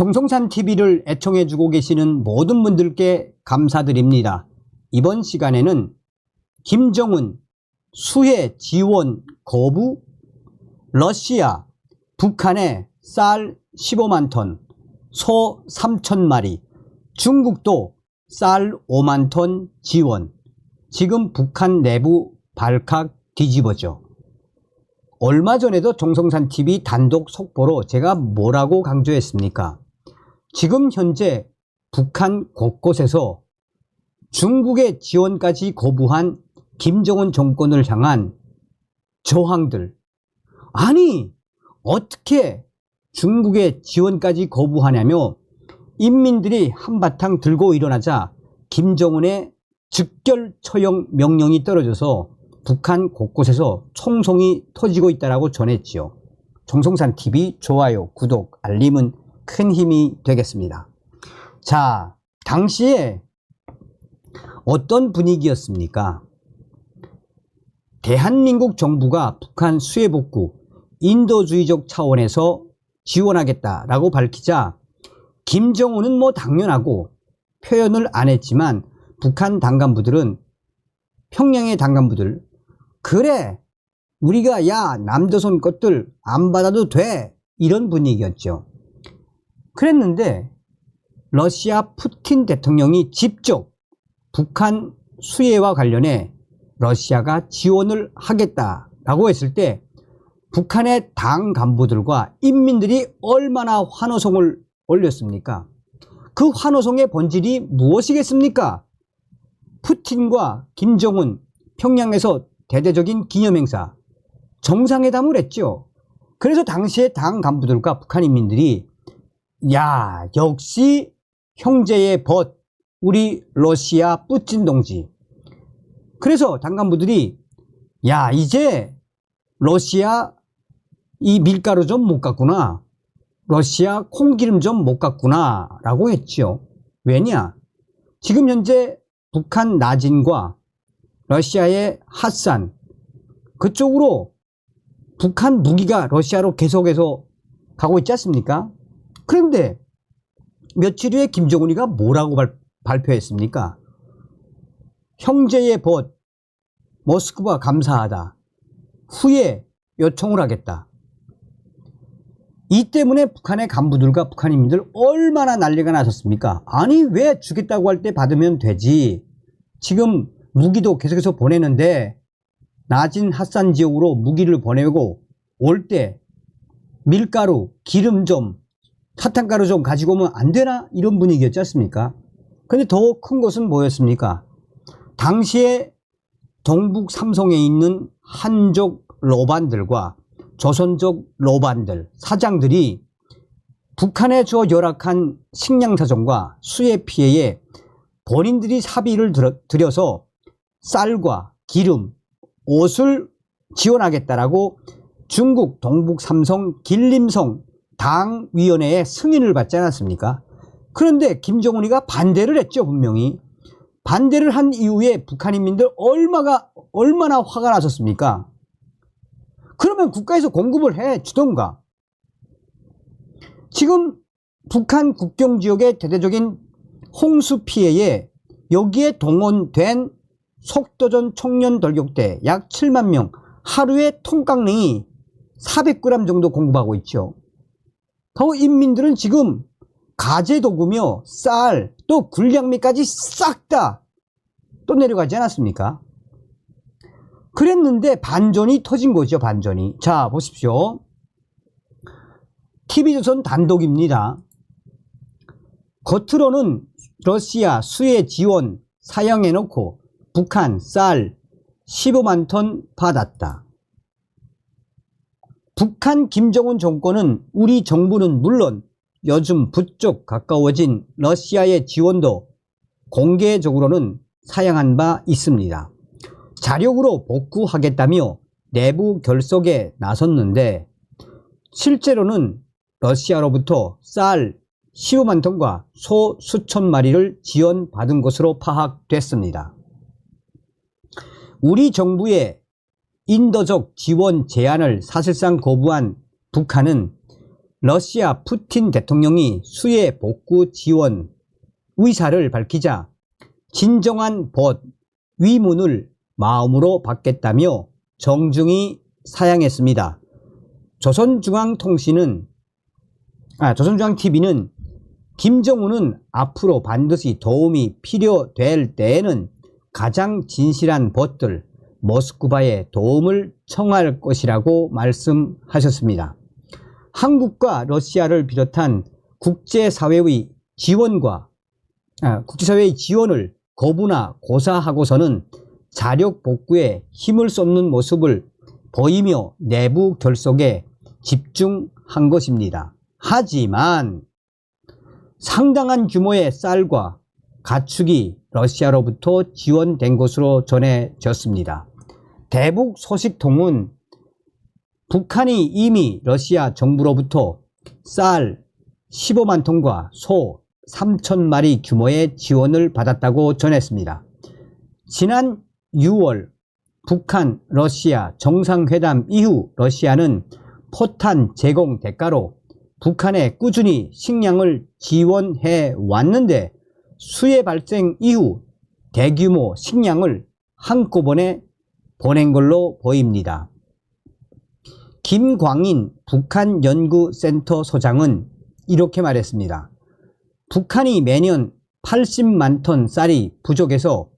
정성산 TV를 애청해 주고 계시는 모든 분들께 감사드립니다. 이번 시간에는 김정은 수해 지원 거부, 러시아, 북한의 쌀 15만 톤, 소 3천 마리, 중국도 쌀 5만 톤 지원, 지금 북한 내부 발칵 뒤집어져. 얼마 전에도 정성산 TV 단독 속보로 제가 뭐라고 강조했습니까? 지금 현재 북한 곳곳에서 중국의 지원까지 거부한 김정은 정권을 향한 저항들. 아니, 어떻게 중국의 지원까지 거부하냐며 인민들이 한바탕 들고 일어나자 김정은의 즉결 처형 명령이 떨어져서 북한 곳곳에서 총성이 터지고 있다고 전했지요. 정성산 TV 좋아요, 구독, 알림은 큰 힘이 되겠습니다. 자, 당시에 어떤 분위기였습니까? 대한민국 정부가 북한 수해 복구, 인도주의적 차원에서 지원하겠다라고 밝히자 김정은은 뭐 당연하고 표현을 안 했지만 북한 당간부들은 평양의 당간부들 그래 우리가 야 남조선 것들 안 받아도 돼 이런 분위기였죠. 그랬는데 러시아 푸틴 대통령이 직접 북한 수해와 관련해 러시아가 지원을 하겠다라고 했을 때 북한의 당 간부들과 인민들이 얼마나 환호성을 올렸습니까? 그 환호성의 본질이 무엇이겠습니까? 푸틴과 김정은 평양에서 대대적인 기념행사 정상회담을 했죠. 그래서 당시에 당 간부들과 북한 인민들이 야 역시 형제의 벗 우리 러시아 뿌틴 동지. 그래서 당 간부들이 야 이제 러시아 이 밀가루 좀 못 갔구나. 러시아 콩기름 좀 못 갔구나 라고 했죠 왜냐? 지금 현재 북한 나진과 러시아의 핫산 그쪽으로 북한 무기가 러시아로 계속해서 가고 있지 않습니까? 그런데 며칠 후에 김정은이가 뭐라고 발, 발표했습니까? 형제의 벗 모스크바 감사하다. 후에 요청을 하겠다. 이 때문에 북한의 간부들과 북한인민들 얼마나 난리가 나셨습니까? 아니 왜 주겠다고 할 때 받으면 되지. 지금 무기도 계속해서 보내는데 낮은 핫산 지역으로 무기를 보내고 올 때 밀가루, 기름 좀, 사탕가루 좀 가지고 오면 안 되나? 이런 분위기였지 않습니까? 근데 더 큰 것은 뭐였습니까? 당시에 동북 삼성에 있는 한족 로반들과 조선족 로반들, 사장들이 북한에 저 열악한 식량사정과 수해 피해에 본인들이 사비를 들여서 쌀과 기름, 옷을 지원하겠다라고 중국 동북 삼성 길림성 당위원회의 승인을 받지 않았습니까? 그런데 김정은이가 반대를 했죠, 분명히. 반대를 한 이후에 북한인민들 얼마가, 얼마나 화가 나셨습니까? 그러면 국가에서 공급을 해 주던가. 지금 북한 국경 지역의 대대적인 홍수 피해에 여기에 동원된 속도전 청년 돌격대 약 7만 명 하루에 통깡냉이 400g 정도 공급하고 있죠. 더 인민들은 지금 가재 도구며 쌀, 또 굴량미까지 싹 다 또 내려가지 않았습니까? 그랬는데 반전이 터진 거죠, 반전이. 자, 보십시오. TV조선 단독입니다. 겉으로는 러시아 수해 지원 사양해놓고 북한 쌀 15만 톤 받았다. 북한 김정은 정권은 우리 정부는 물론 요즘 부쩍 가까워진 러시아의 지원도 공개적으로는 사양한 바 있습니다. 자력으로 복구하겠다며 내부 결속에 나섰는데 실제로는 러시아로부터 쌀 15만 톤과 소 수천 마리를 지원받은 것으로 파악됐습니다. 우리 정부의 인도적 지원 제안을 사실상 거부한 북한은 러시아 푸틴 대통령이 수해 복구 지원 의사를 밝히자 진정한 벗 위문을 마음으로 받겠다며 정중히 사양했습니다. 조선중앙통신은 아, 조선중앙TV는 김정은은 앞으로 반드시 도움이 필요될 때에는 가장 진실한 벗들 모스크바에 도움을 청할 것이라고 말씀하셨습니다. 한국과 러시아를 비롯한 국제사회의 지원과 아, 국제사회의 지원을 거부나 고사하고서는 자력 복구에 힘을 쏟는 모습을 보이며 내부 결속에 집중한 것입니다. 하지만 상당한 규모의 쌀과 가축이 러시아로부터 지원된 것으로 전해졌습니다. 대북 소식통은 북한이 이미 러시아 정부로부터 쌀 15만 톤과 소 3천 마리 규모의 지원을 받았다고 전했습니다. 지난 6월 북한 러시아 정상회담 이후 러시아는 포탄 제공 대가로 북한에 꾸준히 식량을 지원해 왔는데 수해 발생 이후 대규모 식량을 한꺼번에 보낸 걸로 보입니다. 김광인 북한 연구센터 소장은 이렇게 말했습니다. 북한이 매년 80만 톤 쌀이 부족해서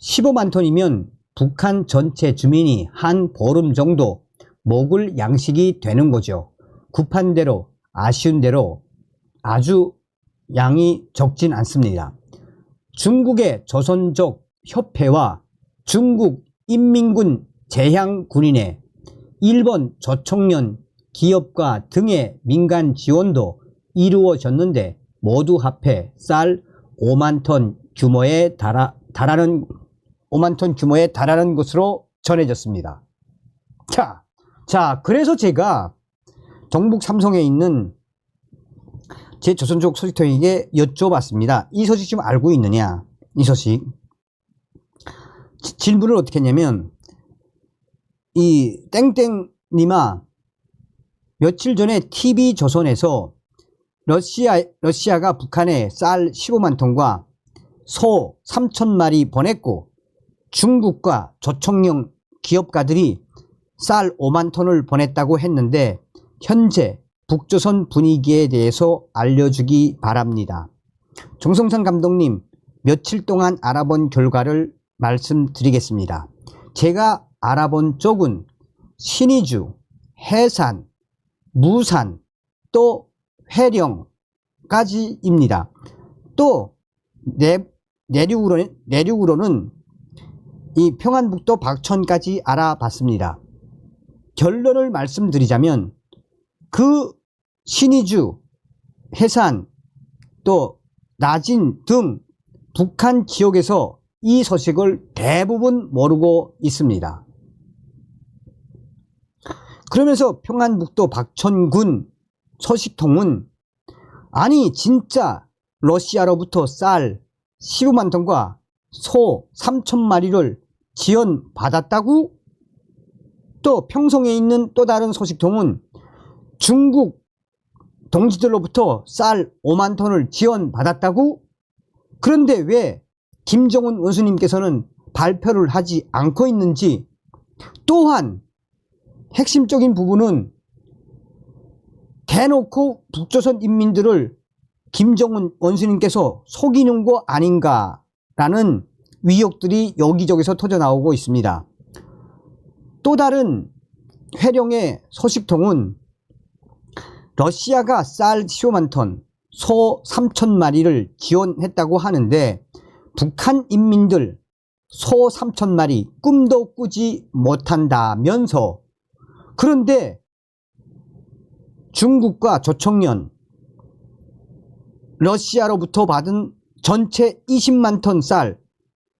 15만 톤이면 북한 전체 주민이 한 보름 정도 먹을 양식이 되는 거죠. 급한 대로 아쉬운 대로 아주 양이 적진 않습니다. 중국의 조선족 협회와 중국 인민군 재향군인회, 일본 저청년 기업가 등의 민간 지원도 이루어졌는데 모두 합해 쌀 5만 톤 규모에 달하, 달하는 5만 톤 규모에 달하는 것으로 전해졌습니다. 자, 자, 그래서 제가 경북 삼성에 있는 제 조선족 소식통에게 여쭤봤습니다. 이 소식 좀 알고 있느냐? 이 소식. 지- 질문을 어떻게 했냐면, 이 땡땡님아, 며칠 전에 TV조선에서 러시아, 러시아가 북한에 쌀 15만 톤과 소 3천 마리 보냈고, 중국과 조청령 기업가들이 쌀 5만 톤을 보냈다고 했는데, 현재 북조선 분위기에 대해서 알려주기 바랍니다. 정성찬 감독님, 며칠 동안 알아본 결과를 말씀드리겠습니다. 제가 알아본 쪽은 신의주, 해산, 무산, 또 회령까지입니다. 또 내, 내륙으로는, 내륙으로는 이 평안북도 박천까지 알아봤습니다. 결론을 말씀드리자면 그 신의주, 해산, 또 나진 등 북한 지역에서 이 소식을 대부분 모르고 있습니다. 그러면서 평안북도 박천군 소식통은 아니 진짜 러시아로부터 쌀 15만 톤과 소 3천 마리를 지원받았다고? 또 평성에 있는 또 다른 소식통은 중국 동지들로부터 쌀 5만 톤을 지원받았다고? 그런데 왜 김정은 원수님께서는 발표를 하지 않고 있는지 또한 핵심적인 부분은 대놓고 북조선 인민들을 김정은 원수님께서 속이는 거 아닌가라는 위협들이 여기저기서 터져나오고 있습니다. 또 다른 회령의 소식통은 러시아가 쌀 15만 톤, 소 3천 마리를 지원했다고 하는데 북한 인민들 소 3천 마리 꿈도 꾸지 못한다면서 그런데 중국과 조청년 러시아로부터 받은 전체 20만 톤 쌀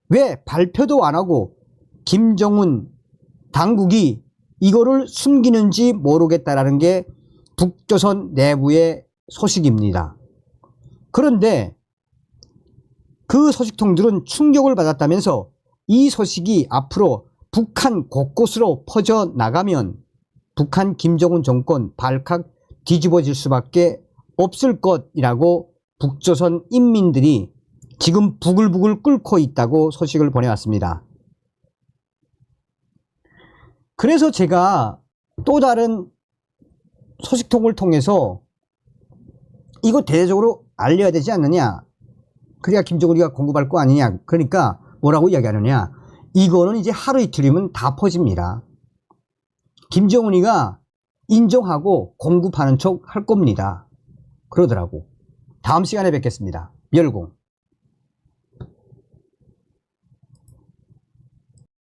왜 발표도 안 하고 김정은 당국이 이거를 숨기는지 모르겠다라는 게 북조선 내부의 소식입니다. 그런데 그 소식통들은 충격을 받았다면서 이 소식이 앞으로 북한 곳곳으로 퍼져 나가면 북한 김정은 정권 발칵 뒤집어질 수밖에 없을 것이라고 북조선 인민들이 지금 부글부글 끓고 있다고 소식을 보내왔습니다. 그래서 제가 또 다른 소식통을 통해서 이거 대대적으로 알려야 되지 않느냐. 그래야 김정은이가 공급할 거 아니냐. 그러니까 뭐라고 이야기하느냐. 이거는 이제 하루 이틀이면 다 퍼집니다. 김정은이가 인정하고 공급하는 척 할 겁니다. 그러더라고. 다음 시간에 뵙겠습니다. 열공.